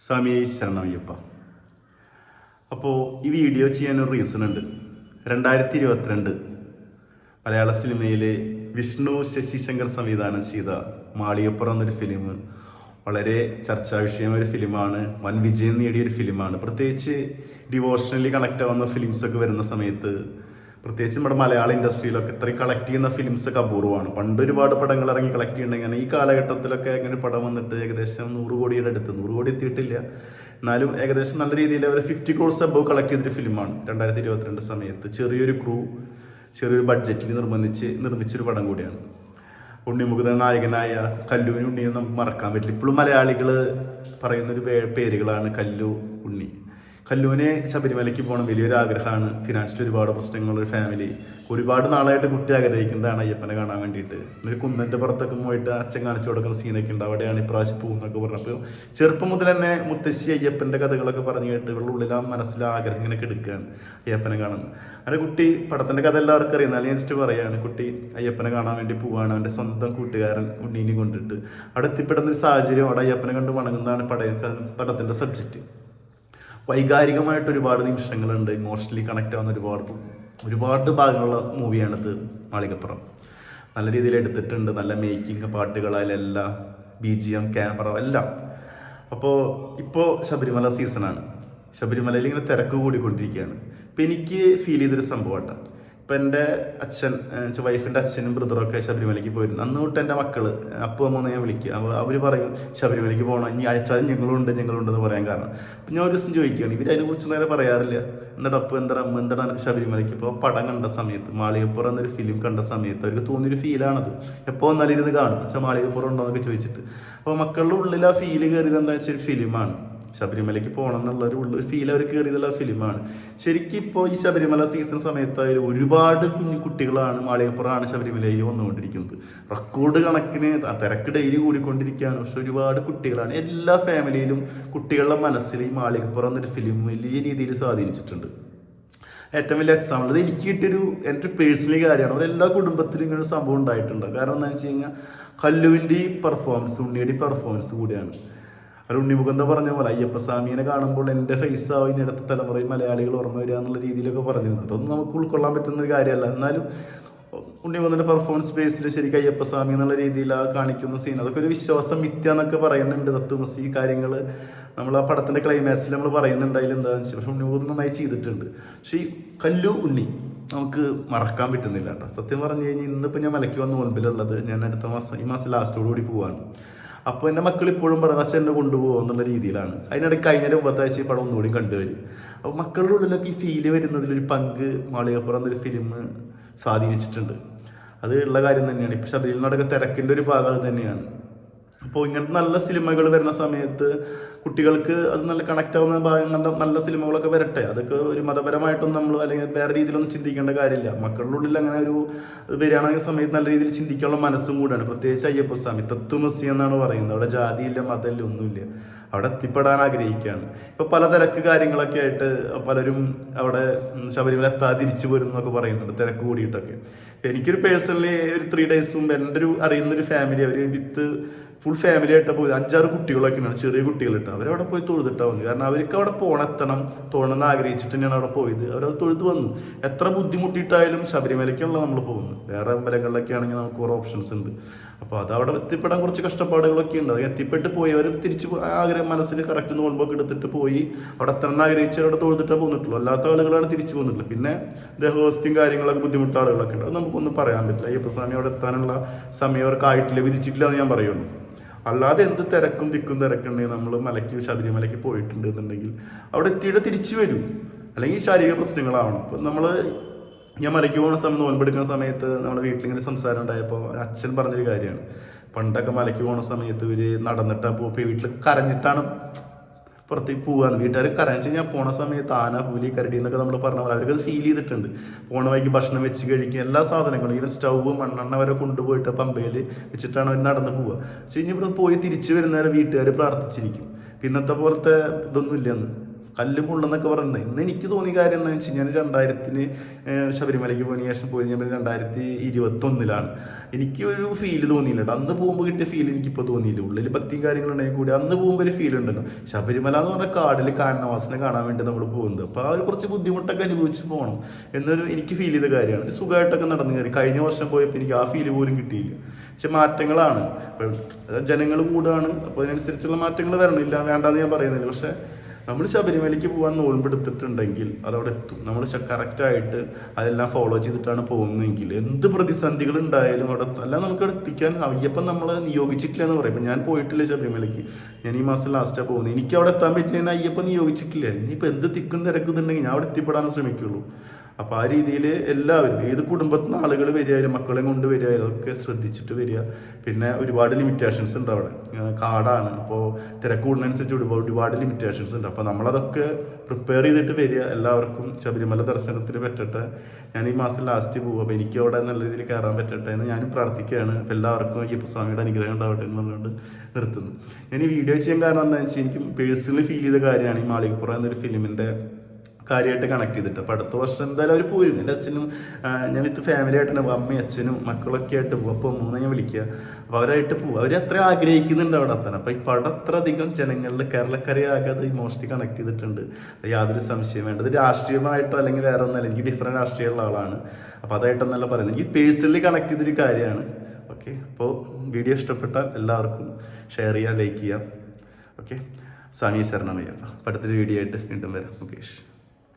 സ്വാമി ശരണമയ്യപ്പ. അപ്പോൾ ഈ വീഡിയോ ചെയ്യാനൊരു റീസൺ ഉണ്ട്. രണ്ടായിരത്തി ഇരുപത്തിരണ്ട് മലയാള സിനിമയിലെ വിഷ്ണു ശശിശങ്കർ സംവിധാനം ചെയ്ത മാളികപ്പുറം എന്നൊരു ഫിലിം വളരെ ചർച്ചാ വിഷയമായ ഒരു ഫിലിമാണ് വൻ വിജയം നേടിയൊരു ഫിലിമാണ് പ്രത്യേകിച്ച് ഡിവോഷണലി കണക്റ്റ് ആവുന്ന ഫിലിംസൊക്കെ വരുന്ന സമയത്ത് പ്രത്യേകിച്ച് നമ്മുടെ മലയാള ഇൻഡസ്ട്രിയിലൊക്കെ ഇത്രയും കളക്ട് ചെയ്യുന്ന ഫിലിംസ് ഒക്കെ അപൂർവമാണ് പണ്ട് ഒരുപാട് പടങ്ങൾ ഇറങ്ങി കളക്ട് ചെയ്യുന്നുണ്ടെങ്കിൽ ഈ കാലഘട്ടത്തിലൊക്കെ ഇങ്ങനെ പടം വന്നിട്ട് ഏകദേശം നൂറ് കോടിയുടെ അടുത്ത് നൂറ് കോടി എത്തിയിട്ടില്ല. എന്നാലും ഏകദേശം നല്ല രീതിയിൽ അവർ ഫിഫ്റ്റി ക്രോഡ്സ് അബവ് കളക്ട് ചെയ്തൊരു ഫിലിമാണ് രണ്ടായിരത്തി ഇരുപത്തിരണ്ട് സമയത്ത്. ചെറിയൊരു ക്രൂ ചെറിയൊരു ബഡ്ജറ്റിൽ നിർബന്ധിച്ച് നിർമ്മിച്ചൊരു പടം കൂടിയാണ്. ഉണ്ണിമുഖത നായകനായ കല്ലുവിന് ഉണ്ണിയും നമുക്ക് മറക്കാൻ പറ്റില്ല. ഇപ്പോഴും മലയാളികൾ പറയുന്നൊരു പേരുകളാണ് കല്ലു ഉണ്ണി. കല്ലുവിന് ശബരിമലയ്ക്ക് പോകണം വലിയൊരു ആഗ്രഹമാണ്. ഫിനാൻഷ്യൽ ഒരുപാട് പ്രശ്നങ്ങൾ ഫാമിലി ഒരുപാട് നാളായിട്ട് കുട്ടി ആഗ്രഹിക്കുന്നതാണ് അയ്യപ്പനെ കാണാൻ വേണ്ടിയിട്ട്. ഒരു കുന്നന്റെ പുറത്തൊക്കെ പോയിട്ട് അച്ഛൻ കാണിച്ചു കൊടുക്കുന്ന സീനൊക്കെ ഉണ്ട്. അവിടെയാണ് ഇപ്രാവശ്യം പോകുന്നൊക്കെ പറഞ്ഞപ്പോൾ ചെറുപ്പം മുതൽ തന്നെ മുത്തശ്ശി അയ്യപ്പന്റെ കഥകളൊക്കെ പറഞ്ഞു കേട്ട് ഇവളുടെ ഉള്ളിൽ ആ മനസ്സിൽ ആഗ്രഹം ഇങ്ങനെ എടുക്കുകയാണ് അയ്യപ്പനെ കാണുന്നത്. അങ്ങനെ കുട്ടി പടത്തിന്റെ കഥ എല്ലാവർക്കും അറിയാം. എന്നാലും ജസ്റ്റ് പറയുകയാണ് കുട്ടി അയ്യപ്പനെ കാണാൻ വേണ്ടി പോവുകയാണ് അവന്റെ സ്വന്തം കൂട്ടുകാരൻ ഉണ്ണീനെ കൊണ്ടിട്ട്. അവിടെ എത്തിപ്പെടുന്ന ഒരു സാഹചര്യം അവിടെ അയ്യപ്പനെ കണ്ട് വണങ്ങുന്നതാണ് പട പടത്തിന്റെ സബ്ജക്റ്റ് വൈകാരികമായിട്ട് ഒരുപാട് നിമിഷങ്ങളുണ്ട്. ഇമോഷണലി കണക്ട് ആവുന്ന ഒരുപാട് ഒരുപാട് ഭാഗങ്ങളുള്ള മൂവിയാണിത് മാളികപ്പുറം. നല്ല രീതിയിൽ എടുത്തിട്ടുണ്ട്. നല്ല മേക്കിംഗ് പാട്ടുകളായാലെല്ലാം ബി ജി എം ക്യാമറ എല്ലാം. അപ്പോൾ ഇപ്പോൾ ശബരിമല സീസണാണ് ശബരിമലയിൽ ഇങ്ങനെ തിരക്ക് കൂടിക്കൊണ്ടിരിക്കുകയാണ്. ഇപ്പം എനിക്ക് ഫീൽ ചെയ്തൊരു സംഭവമാണ് ഇപ്പം എന്റെ അച്ഛൻ വൈഫിന്റെ അച്ഛനും ബ്രദറൊക്കെ ശബരിമലയ്ക്ക് പോയിരുന്നു. അന്ന് തൊട്ട് എന്റെ മക്കൾ അപ്പോൾ അമ്മ ഞാൻ വിളിക്കുക. അവർ അവർ പറയും ശബരിമലയ്ക്ക് പോകണം ഇനി അയച്ചാൽ ഞങ്ങളുണ്ട് ഞങ്ങളുണ്ട് എന്ന് പറയാൻ കാരണം. അപ്പം ഞാൻ ഒരു ദിവസം ചോദിക്കുകയാണ് ഇവർ അതിനെക്കുറിച്ച് നേരെ പറയാറില്ല? എന്നിട്ട് അപ്പോൾ എന്താ അമ്മ എന്താണ് ശബരിമലയ്ക്ക് ഇപ്പോൾ പടം കണ്ട സമയത്ത് മാളികപ്പുറം എന്നൊരു ഫിലിം കണ്ട സമയത്ത് അവർക്ക് തോന്നിയൊരു ഫീലാണത് എപ്പോൾ വന്നാലും ഇരുന്ന് കാണും പക്ഷേ മാളികപ്പുറം ഉണ്ടോ? എന്നൊക്കെ ചോദിച്ചിട്ട്. അപ്പോൾ മക്കളുടെ ഉള്ളിൽ ആ ഫീൽ കയറിയത് എന്താ വെച്ചാൽ ഫിലിമാണ് ശബരിമലയ്ക്ക് പോകണം എന്നുള്ള ഒരു ഫീൽ അവർ കയറിയതുള്ള ഫിലിമാണ്. ശരിക്കും ഇപ്പോൾ ഈ ശബരിമല സീസൺ സമയത്തായാലും ഒരുപാട് കുഞ്ഞു കുട്ടികളാണ് മാളികപ്പുറമാണ് ശബരിമലയിൽ വന്നുകൊണ്ടിരിക്കുന്നത്. റെക്കോർഡ് കണക്കിന് തിരക്ക് ഡെയിലി കൂടിക്കൊണ്ടിരിക്കുകയാണ്. പക്ഷെ ഒരുപാട് കുട്ടികളാണ്. എല്ലാ ഫാമിലിയിലും കുട്ടികളുടെ മനസ്സിൽ ഈ മാളികപ്പുറം എന്നൊരു ഫിലിം വലിയ രീതിയിൽ സ്വാധീനിച്ചിട്ടുണ്ട്. ഏറ്റവും വലിയ എക്സാമ്പിൾ ഇത് എനിക്ക് കിട്ടിയൊരു എന്റെ പേഴ്സണലി കാര്യമാണ്. ഒരു എല്ലാ കുടുംബത്തിലും ഇങ്ങനെ സംഭവം ഉണ്ടായിട്ടുണ്ട്. കാരണം എന്താണെന്ന് വെച്ച് കഴിഞ്ഞാൽ കല്ലുവിന്റെ പെർഫോമൻസ് ഉണ്ണിയുടെ പെർഫോമൻസ് കൂടിയാണ്. ഒരു ഉണ്ണിമുഖന്ത പറഞ്ഞ പോലെ അയ്യപ്പസ്വാമീനെ കാണുമ്പോൾ എന്റെ ഫേസ് ആവും ഇനി അടുത്ത തലമുറയിൽ മലയാളികൾ ഓർമ്മ വരിക എന്നുള്ള രീതിയിലൊക്കെ പറഞ്ഞിരുന്നു. അതൊന്നും നമുക്ക് ഉൾക്കൊള്ളാൻ പറ്റുന്ന ഒരു കാര്യമല്ല. എന്നാലും ഉണ്ണിമുഖന്റെ പെർഫോമൻസ് ബേസിൽ ശരിക്കും അയ്യപ്പസ്വാമി എന്നുള്ള രീതിയിൽ ആ കാണിക്കുന്ന സീൻ അതൊക്കെ ഒരു വിശ്വാസം മിഥ്യ എന്നൊക്കെ പറയുന്നുണ്ട്. തത്വമസി കാര്യങ്ങൾ നമ്മൾ ആ പടത്തിന്റെ ക്ലൈമാക്സിൽ നമ്മൾ പറയുന്നുണ്ട് അതിൽ എന്താണെന്ന് വെച്ചാൽ പക്ഷെ ഉണ്ണിമുഖം നന്നായി ചെയ്തിട്ടുണ്ട്. പക്ഷേ ഈ കല്ലു ഉണ്ണി നമുക്ക് മറക്കാൻ പറ്റുന്നില്ല കേട്ടോ. സത്യം പറഞ്ഞു കഴിഞ്ഞാൽ ഇന്നിപ്പോൾ ഞാൻ മലയ്ക്ക് വന്ന് മുൻപിലുള്ളത് ഞാൻ അടുത്ത മാസം ഈ മാസം ലാസ്റ്റോടു കൂടി പോവാണ്. അപ്പോൾ എന്റെ മക്കൾ ഇപ്പോഴും പറയുന്നത് അച്ഛൻ എന്നെ കൊണ്ടുപോകുക എന്നുള്ള രീതിയിലാണ്. അതിനിടയ്ക്ക് കഴിഞ്ഞ മുമ്പത്താഴ്ച ഈ പടം ഒന്നുകൂടി കണ്ടുവരും. അപ്പോൾ മക്കളുടെ ഉള്ളിലൊക്കെ ഈ ഫീൽ വരുന്നതിലൊരു പങ്ക് മാളികപ്പുറം എന്നൊരു ഫിലിം സ്വാധീനിച്ചിട്ടുണ്ട്. അത് ഉള്ള കാര്യം തന്നെയാണ്. ഇപ്പോൾ ശബരിമലയുടെ തിരക്കിന്റെ ഒരു ഭാഗം തന്നെയാണ്. അപ്പോൾ ഇങ്ങനത്തെ നല്ല സിനിമകൾ വരുന്ന സമയത്ത് കുട്ടികൾക്ക് അത് നല്ല കണക്ട് ആവുന്ന ഭാഗങ്ങളുടെ നല്ല സിനിമകളൊക്കെ വരട്ടെ. അതൊക്കെ ഒരു മതപരമായിട്ടൊന്നും നമ്മൾ അല്ലെങ്കിൽ വേറെ രീതിയിലൊന്നും ചിന്തിക്കേണ്ട കാര്യമില്ല. മക്കളുടെ ഉള്ളിൽ അങ്ങനെ ഒരു വരികയാണെങ്കിൽ സമയത്ത് നല്ല രീതിയിൽ ചിന്തിക്കാനുള്ള മനസ്സും കൂടെയാണ്. പ്രത്യേകിച്ച് അയ്യപ്പ സ്വാമി തത്വമസി എന്നാണ് പറയുന്നത്. അവിടെ ജാതിയില്ല മതമില്ല ഒന്നുമില്ല. അവിടെ എത്തിപ്പെടാൻ ആഗ്രഹിക്കുകയാണ്. ഇപ്പോൾ പല തിരക്ക് കാര്യങ്ങളൊക്കെ ആയിട്ട് പലരും അവിടെ ശബരിമല എത്താതെ തിരിച്ചു പോരും എന്നൊക്കെ പറയുന്നുണ്ട്. തിരക്ക് കൂടിയിട്ടൊക്കെ. എനിക്കൊരു പേഴ്സണലി ഒരു ത്രീ ഡേയ്സ് മുമ്പ് എന്റെ ഒരു അറിയുന്നൊരു ഫാമിലി അവർ വിത്ത് ഫുൾ ഫാമിലി ആയിട്ട് പോയി അഞ്ചാറ് കുട്ടികളൊക്കെയാണ് ചെറിയ കുട്ടികളിട്ട്. അവരവിടെ പോയി തൊഴുതിട്ടാ വന്നു കാരണം അവർക്ക് അവിടെ പോണെത്തണം തോണമെന്ന് ആഗ്രഹിച്ചിട്ട് തന്നെയാണ് അവിടെ പോയത്. അവരത് തൊഴുത് വന്നു. എത്ര ബുദ്ധിമുട്ടിയിട്ടായാലും ശബരിമലയ്ക്കാണല്ലോ നമ്മൾ പോകുന്നത്. വേറെ അമ്പലങ്ങളിലൊക്കെ ആണെങ്കിൽ നമുക്ക് കുറേ ഓപ്ഷൻസ് ഉണ്ട്. അപ്പോൾ അത് അവിടെ എത്തിപ്പെടാൻ കുറച്ച് കഷ്ടപ്പാടുകളൊക്കെ ഉണ്ട്. അത് എത്തിപ്പെട്ട് പോയി അവർ തിരിച്ച് ആഗ്രഹം മനസ്സിൽ കറക്റ്റ് നോൺബൊക്കെ എടുത്തിട്ട് പോയി അവിടെ എത്തണം ആഗ്രഹിച്ച് അവിടെ തൊഴുതിട്ടേ പോന്നിട്ടുള്ളൂ. അല്ലാത്ത ആളുകളാണ് തിരിച്ചു പോന്നിട്ടുള്ളത്. പിന്നെ ദേഹവസ്ഥയും കാര്യങ്ങളൊക്കെ ബുദ്ധിമുട്ടുള്ള ആളുകളൊക്കെ ഉണ്ട്. അത് നമുക്കൊന്നും പറയാൻ പറ്റില്ല. അയ്യപ്പസ്വാമി അവിടെ എത്താനുള്ള സമയം അവർക്ക് ആയിട്ടില്ല. വിധിച്ചിട്ടില്ല എന്ന് ഞാൻ പറയുള്ളൂ. അല്ലാതെ എന്ത് തിരക്കും തിക്കും തിരക്കുണ്ടെങ്കിൽ നമ്മൾ മലയ്ക്ക് ശബരിമലയ്ക്ക് പോയിട്ടുണ്ട് എന്നുണ്ടെങ്കിൽ അവിടെ എത്തിയിട്ട് തിരിച്ചു വരും. അല്ലെങ്കിൽ ശാരീരിക പ്രശ്നങ്ങളാവണം. അപ്പം നമ്മൾ ഞാൻ മലയ്ക്ക് പോകുന്ന സമയം നോൻപെടുക്കുന്ന സമയത്ത് നമ്മുടെ വീട്ടിലിങ്ങനെ സംസാരം ഉണ്ടായപ്പോൾ അച്ഛൻ പറഞ്ഞൊരു കാര്യമാണ്. പണ്ടൊക്കെ മലയ്ക്ക് പോകുന്ന സമയത്ത് ഇവർ നടന്നിട്ടാണ് പോയി വീട്ടിൽ കരഞ്ഞിട്ടാണ് പുറത്തേക്ക് പോകാന്ന് വീട്ടുകാർ കരഞ്ഞു കഴിഞ്ഞാൽ പോണ സമയത്ത് ആന പുലി കരടി എന്നൊക്കെ നമ്മൾ പറഞ്ഞ പോലെ അവർക്ക് ഫീൽ ചെയ്തിട്ടുണ്ട്. പോണ വഴിക്ക് ഭക്ഷണം വെച്ച് കഴിക്കുക എല്ലാ സാധനങ്ങളും ഈവൻ സ്റ്റൗവ് മണ്ണെണ്ണ വരെ കൊണ്ടുപോയിട്ട് പമ്പയിൽ വെച്ചിട്ടാണ് അവർ നടന്ന് പോവുക. പക്ഷേ ഇനി ഇവിടെ പോയി തിരിച്ചു വരുന്നവരെ വീട്ടുകാർ പ്രാർത്ഥിച്ചിരിക്കും. ഇന്നത്തെ പോലത്തെ ഇതൊന്നും ഇല്ലെന്ന് കല്ല് മുള്ളെന്നൊക്കെ പറയുന്നത്. ഇന്ന് എനിക്ക് തോന്നിയ കാര്യം എന്താണെന്ന് വെച്ച് കഴിഞ്ഞാൽ രണ്ടായിരത്തിന് ശബരിമലയ്ക്ക് പോയതിനു ശേഷം പോയി ഞാൻ രണ്ടായിരത്തി ഇരുപത്തൊന്നിലാണ് എനിക്ക് ഒരു ഫീൽ തോന്നിയില്ല അന്ന് പോകുമ്പോൾ കിട്ടിയ ഫീൽ എനിക്കിപ്പോൾ തോന്നിയില്ല. ഉള്ളിൽ ഭക്തിയും കാര്യങ്ങളുണ്ടെങ്കിൽ കൂടി അന്ന് പോകുമ്പോൾ ഒരു ഫീൽ ഉണ്ടല്ലോ. ശബരിമല എന്ന് പറഞ്ഞ കാടിൽ കാരണവാസനെ കാണാൻ വേണ്ടി നമ്മൾ പോകുന്നത്. അപ്പോൾ ആ ഒരു കുറച്ച് ബുദ്ധിമുട്ടൊക്കെ അനുഭവിച്ച് പോകണം എന്നൊരു എനിക്ക് ഫീൽ ചെയ്ത കാര്യമാണ്. സുഖമായിട്ടൊക്കെ നടന്നു കയറി. കഴിഞ്ഞ വർഷം പോയപ്പോൾ എനിക്ക് ആ ഫീൽ പോലും കിട്ടിയില്ല. പക്ഷെ മാറ്റങ്ങളാണ്. ജനങ്ങൾ കൂടാണ്. അപ്പോൾ അതിനനുസരിച്ചുള്ള മാറ്റങ്ങൾ വരണില്ല. വേണ്ടാന്ന് ഞാൻ പറയുന്നില്ല. പക്ഷേ നമ്മൾ ശബരിമലയ്ക്ക് പോകാൻ നോൻപെടുത്തിട്ടുണ്ടെങ്കിൽ അതവിടെ എത്തും. നമ്മൾ കറക്റ്റായിട്ട് അതെല്ലാം ഫോളോ ചെയ്തിട്ടാണ് പോകുന്നതെങ്കിൽ എന്ത് പ്രതിസന്ധികൾ ഉണ്ടായാലും അവിടെ അല്ല നമുക്ക് അവിടെ എത്തിക്കാൻ അയ്യപ്പം നമ്മൾ നിയോഗിച്ചിട്ടില്ല എന്ന് പറയും ഞാൻ പോയിട്ടില്ല ശബരിമലയ്ക്ക്. ഞാൻ ഈ മാസം ലാസ്റ്റാണ് പോകുന്നത്. എനിക്ക് അവിടെ എത്താൻ പറ്റില്ല അയ്യപ്പം നിയോഗിച്ചിട്ടില്ല. ഇനിയിപ്പോൾ എന്ത് തിക്കും തിരക്കുന്നുണ്ടെങ്കിൽ ഞാൻ അവിടെ എത്തിപ്പെടാൻ ശ്രമിക്കുള്ളൂ. അപ്പോൾ ആ രീതിയിൽ എല്ലാവരും ഏത് കുടുംബത്തിൽ നിന്ന് ആളുകൾ വരികയായാലും മക്കളെ കൊണ്ട് വരികയായാലും അതൊക്കെ ശ്രദ്ധിച്ചിട്ട് വരിക. പിന്നെ ഒരുപാട് ലിമിറ്റേഷൻസ് ഉണ്ട് അവിടെ. കാടാണ്. അപ്പോൾ തിരക്ക് കൂടുന്നതനുസരിച്ച് ഒരുപാട് ഒരുപാട് ലിമിറ്റേഷൻസ് ഉണ്ട്. അപ്പോൾ നമ്മളതൊക്കെ പ്രിപ്പയർ ചെയ്തിട്ട് വരിക. എല്ലാവർക്കും ശബരിമല ദർശനത്തിന് പറ്റട്ടെ. ഞാൻ ഈ മാസം ലാസ്റ്റ് പോകും അപ്പോൾ എനിക്ക് അവിടെ നല്ല രീതിയിൽ കയറാൻ പറ്റട്ടെ എന്ന് ഞാനും പ്രാർത്ഥിക്കുകയാണ്. അപ്പോൾ എല്ലാവർക്കും അയ്യപ്പസ്വാമിയുടെ അനുഗ്രഹം ഉണ്ടാവട്ടെ എന്ന് പറഞ്ഞുകൊണ്ട് നിർത്തുന്നു. ഞാൻ ഈ വീഡിയോ ചെയ്യാൻ കാരണം എന്താണെന്ന് വെച്ചാൽ എനിക്ക് പേഴ്സണലി ഫീൽ ചെയ്ത കാര്യമാണ് ഈ മാളികപ്പുറം എന്നൊരു ഫിലിമിന്റെ കാര്യമായിട്ട് കണക്ട് ചെയ്തിട്ട്. അപ്പോൾ അടുത്ത വർഷം എന്തായാലും അവർ പോരും. എന്റെ അച്ഛനും ഞാൻ വിത്ത് ഫാമിലി ആയിട്ടാണ് അമ്മയും അച്ഛനും മക്കളൊക്കെ ആയിട്ട് പോകും അപ്പോൾ മൂന്ന് ഞാൻ വിളിക്കുക അപ്പോൾ അവരായിട്ട് പോകും അവർ അത്ര ആഗ്രഹിക്കുന്നുണ്ട് അവിടെ എത്താൻ. അപ്പോൾ ഈ പടം അത്ര അധികം ജനങ്ങളിൽ കേരളക്കരയാകെ അത് മോസ്റ്റ്ലി കണക്ട് ചെയ്തിട്ടുണ്ട്. യാതൊരു സംശയം വേണ്ടത് രാഷ്ട്രീയമായിട്ടോ അല്ലെങ്കിൽ വേറെ ഒന്നല്ല. എനിക്ക് ഡിഫറെന്റ് രാഷ്ട്രീയമുള്ള ആളാണ്. അപ്പോൾ അതായിട്ടൊന്നല്ല പറയുന്നത്. എനിക്ക് പേഴ്സണലി കണക്ട് ചെയ്തൊരു കാര്യമാണ്. ഓക്കെ അപ്പോൾ വീഡിയോ ഇഷ്ടപ്പെട്ടാൽ എല്ലാവർക്കും ഷെയർ ചെയ്യാം ലൈക്ക് ചെയ്യാം. ഓക്കെ സ്വാമി ശരണമയ്യപ്പ. അടുത്തൊരു വീഡിയോ ആയിട്ട് വീണ്ടും വരാം. മുകേഷ്.